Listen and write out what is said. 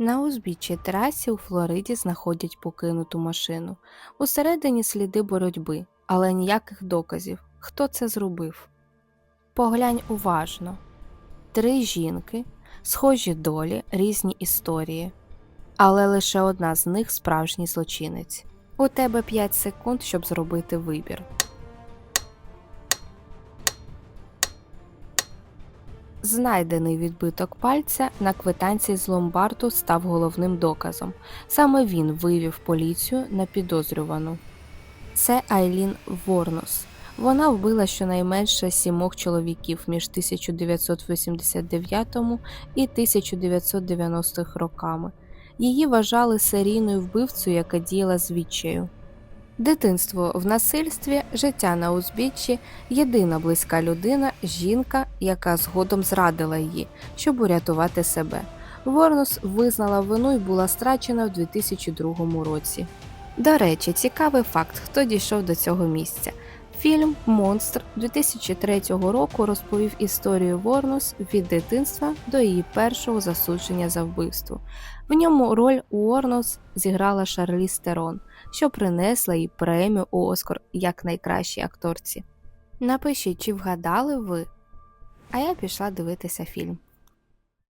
На узбіччі трасі у Флориді знаходять покинуту машину. Усередині сліди боротьби, але ніяких доказів, хто це зробив. Поглянь уважно. Три жінки, схожі долі, різні історії. Але лише одна з них справжній злочинець. У тебе 5 секунд, щоб зробити вибір. Знайдений відбиток пальця на квитанції з ломбарду став головним доказом. Саме він вивів поліцію на підозрювану. Це Айлін Ворнос. Вона вбила щонайменше сімох чоловіків між 1989 і 1990 роками. Її вважали серійною вбивцею, яка діяла з відчаю. Дитинство в насильстві, життя на узбіччі, єдина близька людина, жінка, яка згодом зрадила її, щоб урятувати себе. Ворнус визнала вину і була страчена в 2002 році. До речі, цікавий факт, хто дійшов до цього місця. Фільм Монстр 2003 року розповів історію Ворнус від дитинства до її першого засудження за вбивство. В ньому роль Уорнус зіграла Шарлі Стерон, що принесла їй премію Оскар як найкращій акторці. Напишіть, чи вгадали ви. А я пішла дивитися фільм.